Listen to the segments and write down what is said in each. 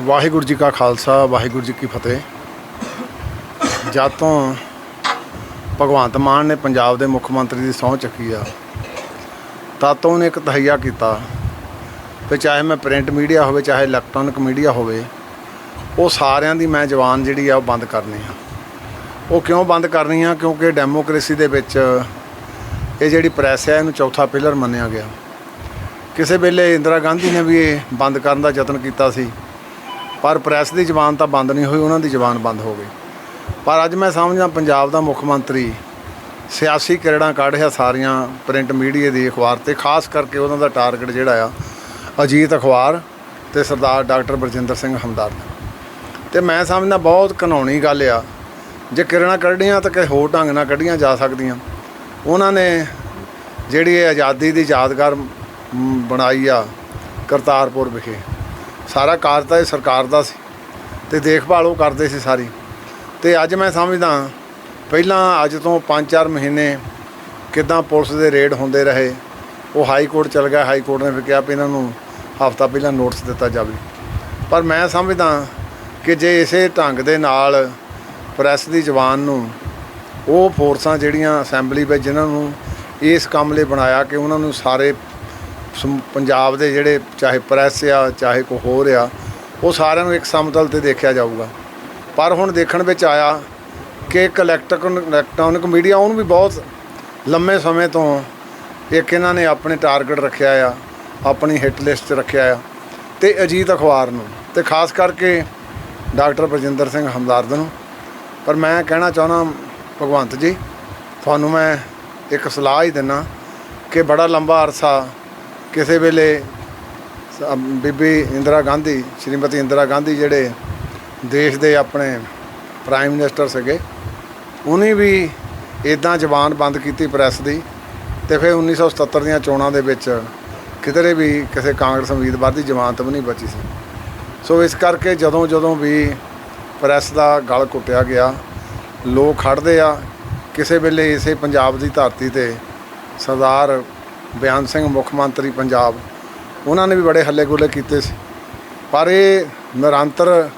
ਵਾਹਿਗੁਰੂ ਜੀ ਕਾ ਖਾਲਸਾ, ਵਾਹਿਗੁਰੂ ਜੀ ਕੀ ਫਤਿਹ। ਜਦ ਤੋਂ ਭਗਵੰਤ ਮਾਨ ਨੇ ਪੰਜਾਬ ਦੇ ਮੁੱਖ ਮੰਤਰੀ ਦੀ ਸਹੁੰ ਚੱਕੀ ਆ ਤਦ ਤੋਂ ਉਹਨੇ ਇੱਕ ਤਹਈਆ ਕੀਤਾ ਤੇ ਚਾਹੇ ਮੈਂ ਪ੍ਰਿੰਟ ਮੀਡੀਆ ਹੋਵੇ, ਚਾਹੇ ਇਲੈਕਟ੍ਰੋਨਿਕ ਮੀਡੀਆ ਹੋਵੇ, ਉਹ ਸਾਰਿਆਂ ਦੀ ਮੈਂ ਜਵਾਨ ਜਿਹੜੀ ਆ, ਉਹ ਬੰਦ ਕਰਨੀ ਆ। ਉਹ ਕਿਉਂ ਬੰਦ ਕਰਨੀ ਆ? ਕਿਉਂਕਿ ਡੈਮੋਕ੍ਰੇਸੀ ਦੇ ਵਿੱਚ ਇਹ ਜਿਹੜੀ ਪ੍ਰੈਸ ਹੈ ਇਹਨੂੰ ਚੌਥਾ ਪਿਲਰ ਮੰਨਿਆ ਗਿਆ। ਕਿਸੇ ਵੇਲੇ ਇੰਦਰਾ ਗਾਂਧੀ ਨੇ ਵੀ ਇਹ ਬੰਦ ਕਰਨ ਦਾ ਯਤਨ ਕੀਤਾ ਸੀ। ਪਰ ਪ੍ਰੈਸ ਦੀ ਜ਼ਬਾਨ ਤਾਂ ਬੰਦ ਨਹੀਂ ਹੋਈ, ਉਹਨਾਂ ਦੀ ਜ਼ਬਾਨ ਬੰਦ ਹੋ ਗਈ। ਪਰ ਅੱਜ ਮੈਂ ਸਮਝਦਾ ਪੰਜਾਬ ਦਾ ਮੁੱਖ ਮੰਤਰੀ ਸਿਆਸੀ ਕਿਰੜਾਂ ਕੱਢ ਰਿਹਾ ਸਾਰੀਆਂ ਪ੍ਰਿੰਟ ਮੀਡੀਆ ਦੀ ਅਖਬਾਰ ਤੇ, ਖਾਸ ਕਰਕੇ ਉਹਨਾਂ ਦਾ ਟਾਰਗੇਟ ਜਿਹੜਾ ਆ, ਅਜੀਤ ਅਖਬਾਰ ਤੇ ਸਰਦਾਰ ਡਾਕਟਰ ਬਰਜਿੰਦਰ ਸਿੰਘ ਹਮਦਰਦ। ਤੇ ਮੈਂ ਸਮਝਦਾ ਬਹੁਤ ਘਿਨਾਉਣੀ ਗੱਲ ਆ, ਜੇ ਕਿਰੜਾਂ ਕੱਢੀਆਂ ਤਾਂ ਕਿਸੇ ਹੋਰ ਢੰਗ ਨਾਲ ਕੱਢੀਆਂ ਜਾ ਸਕਦੀਆਂ। ਉਹਨਾਂ ਨੇ ਜਿਹੜੀ ਇਹ ਆਜ਼ਾਦੀ ਦੀ ਯਾਦਗਾਰ ਬਣਾਈ ਆ ਕਰਤਾਰਪੁਰ ਵਿਖੇ। ਸਾਰਾ ਕਾਰਜ ਤਾਂ ਇਹ ਸਰਕਾਰ ਦਾ ਸੀ ਤੇ ਦੇਖਭਾਲ ਉਹ ਕਰਦੇ ਸੀ ਸਾਰੀ। ਤੇ ਅੱਜ ਮੈਂ ਸਮਝਦਾ ਪਹਿਲਾਂ ਅੱਜ ਤੋਂ 5-4 ਮਹੀਨੇ ਕਿਦਾਂ ਪੁਲਿਸ ਦੇ ਰੇਡ ਹੁੰਦੇ ਰਹੇ, ਉਹ ਹਾਈ ਕੋਰਟ ਚਲ ਗਿਆ, ਹਾਈ ਕੋਰਟ ਨੇ ਫਿਰ ਕਿਹਾ ਵੀ ਇਹਨਾਂ ਨੂੰ ਹਫਤਾ ਪਹਿਲਾਂ ਨੋਟਿਸ ਦਿੱਤਾ ਜਾਵੇ। ਪਰ ਮੈਂ ਸਮਝਦਾ ਕਿ ਜੇ ਇਸੇ ਢੰਗ ਦੇ ਨਾਲ ਪ੍ਰੈਸ ਦੀ ਜ਼ਬਾਨ ਨੂੰ ਉਹ ਫੋਰਸਾਂ ਜਿਹੜੀਆਂ ਅਸੈਂਬਲੀ ਵਿੱਚ ਜਿਨ੍ਹਾਂ ਨੂੰ ਇਸ ਕੰਮ ਲਈ ਬਣਾਇਆ ਕਿ ਉਹਨਾਂ ਨੂੰ ਸਾਰੇ ਪੰਜਾਬ ਦੇ ਜਿਹੜੇ ਚਾਹੇ ਪ੍ਰੈਸ ਆ, ਚਾਹੇ ਕੋ ਹੋਰ ਆ, ਉਹ ਸਾਰਿਆਂ ਨੂੰ ਇੱਕ ਸਮਤਲ ਤੇ ਦੇਖਿਆ ਜਾਊਗਾ। ਪਰ ਹੁਣ ਦੇਖਣ ਵਿੱਚ ਆਇਆ ਕਿ ਇੱਕ ਇਲੈਕਟ੍ਰਿਕ ਇਲੈਕਟ੍ਰੋਨਿਕ ਮੀਡੀਆ ਉਹਨੂੰ ਵੀ ਬਹੁਤ ਲੰਮੇ ਸਮੇਂ ਤੋਂ ਇੱਕ ਇਹਨਾਂ ਨੇ ਆਪਣੇ ਟਾਰਗੇਟ ਰੱਖਿਆ ਆ, ਆਪਣੀ ਹਿੱਟ ਲਿਸਟ 'ਚ ਰੱਖਿਆ ਆ, ਤੇ ਅਜੀਤ ਅਖਬਾਰ ਨੂੰ, ਤੇ ਖਾਸ ਕਰਕੇ ਡਾਕਟਰ ਬਰਜਿੰਦਰ ਸਿੰਘ ਹਮਦਰਦ ਨੂੰ। ਪਰ ਮੈਂ ਕਹਿਣਾ ਚਾਹੁੰਦਾ, ਭਗਵੰਤ ਜੀ, ਤੁਹਾਨੂੰ ਮੈਂ ਇੱਕ ਸਲਾਹ ਹੀ ਦਿੰਨਾ ਕਿ ਬੜਾ ਲੰਬਾ ਅਰਸਾ ਕਿਸੇ ਵੇਲੇ ਬੀਬੀ ਇੰਦਰਾ ਗਾਂਧੀ, ਸ਼੍ਰੀਮਤੀ ਇੰਦਰਾ ਗਾਂਧੀ ਜਿਹੜੇ ਦੇਸ਼ ਦੇ ਆਪਣੇ ਪ੍ਰਾਈਮ ਮਿਨਿਸਟਰ ਸੀਗੇ, ਉਹਨੇ ਵੀ ਇਦਾਂ ਜ਼ਬਾਨ ਬੰਦ ਕੀਤੀ ਪ੍ਰੈਸ ਦੀ ਤੇ ਫਿਰ 1977 ਦੀਆਂ ਚੋਣਾਂ ਦੇ ਵਿੱਚ ਕਿਧਰੇ ਵੀ ਕਿਸੇ ਕਾਂਗਰਸ ਉਮੀਦਵਾਰ ਦੀ ਜ਼ਮਾਨਤ ਵੀ ਨਹੀਂ ਬਚੀ ਸੀ। ਸੋ ਇਸ ਕਰਕੇ ਜਦੋਂ ਜਦੋਂ ਵੀ ਪ੍ਰੈਸ ਦਾ ਗਲ ਕੁੱਟਿਆ ਗਿਆ, ਲੋਕ ਖੜਦੇ ਆ, ਕਿਸੇ ਵੇਲੇ ਇਸੇ ਪੰਜਾਬ ਦੀ ਧਰਤੀ ਤੇ ਸਰਦਾਰ ਬਿਆਨ ਸਿੰਘ, ਮੁੱਖ ਮੰਤਰੀ ਪੰਜਾਬ, ਉਹਨਾਂ ਨੇ ਵੀ ਬੜੇ ਹੱਲੇ ਗੁੱਲੇ ਕੀਤੇ ਸੀ। ਪਰ ਇਹ ਨਿਰੰਤਰ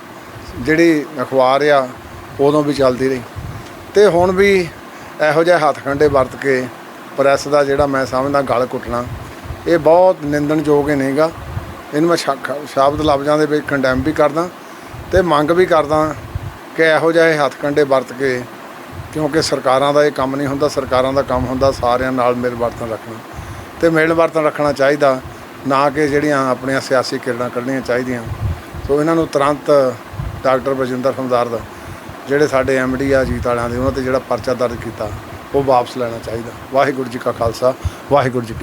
ਜਿਹੜੀ ਅਖਬਾਰ ਆ, ਉਦੋਂ ਵੀ ਚੱਲਦੀ ਰਹੀ। ਤੇ ਹੁਣ ਵੀ ਇਹੋ ਜਿਹੇ ਹੱਥਖੰਡੇ ਵਰਤ ਕੇ ਪ੍ਰੈਸ ਦਾ ਜਿਹੜਾ ਮੈਂ ਸਮਝਦਾ ਗਲ ਕੁੱਟਣਾ ਇਹ ਬਹੁਤ ਨਿੰਦਣਯੋਗ ਹੀ ਨਹੀਂਗਾ। ਇਹਨੂੰ ਮੈਂ ਸ਼ਾ- ਸ਼ਬਦ ਲਫ਼ਜ਼ਾਂ ਦੇ ਵਿੱਚ ਕੰਡੈਮ ਵੀ ਕਰਦਾ ਤੇ ਮੰਗ ਵੀ ਕਰਦਾ ਕਿ ਇਹੋ ਜਿਹੇ ਹੱਥਕੰਡੇ ਵਰਤ ਕੇ, ਕਿਉਂਕਿ ਸਰਕਾਰਾਂ ਦਾ ਇਹ ਕੰਮ ਨਹੀਂ ਹੁੰਦਾ, ਸਰਕਾਰਾਂ ਦਾ ਕੰਮ ਹੁੰਦਾ ਸਾਰਿਆਂ ਨਾਲ ਮਿਲ ਵਰਤਨ ਰੱਖਣਾ। ਤੇ ਮੇਲ ਵਰਤਨ ਰੱਖਣਾ ਚਾਹੀਦਾ, ਨਾ ਕਿ ਜਿਹੜੀਆਂ ਆਪਣੀਆਂ ਸਿਆਸੀ ਕਿਰਨਾਂ ਕੱਢਣੀਆਂ ਚਾਹੀਦੀਆਂ। ਸੋ ਇਹਨਾਂ ਨੂੰ ਤੁਰੰਤ ਡਾਕਟਰ ਬਜਿੰਦਰ ਹਮਦਰਦ, ਜਿਹੜੇ ਸਾਡੇ ਐਮਡੀ ਆ, ਜੀਤ ਵਾਲਿਆਂ ਦੇ, ਉਹਨਾਂ ਤੇ ਜਿਹੜਾ ਪਰਚਾ ਦਰਜ ਕੀਤਾ, ਉਹ ਵਾਪਸ ਲੈਣਾ ਚਾਹੀਦਾ। ਵਾਹਿਗੁਰੂ ਜੀ ਕਾ ਖਾਲਸਾ, ਵਾਹਿਗੁਰੂ ਜੀ ਕੀ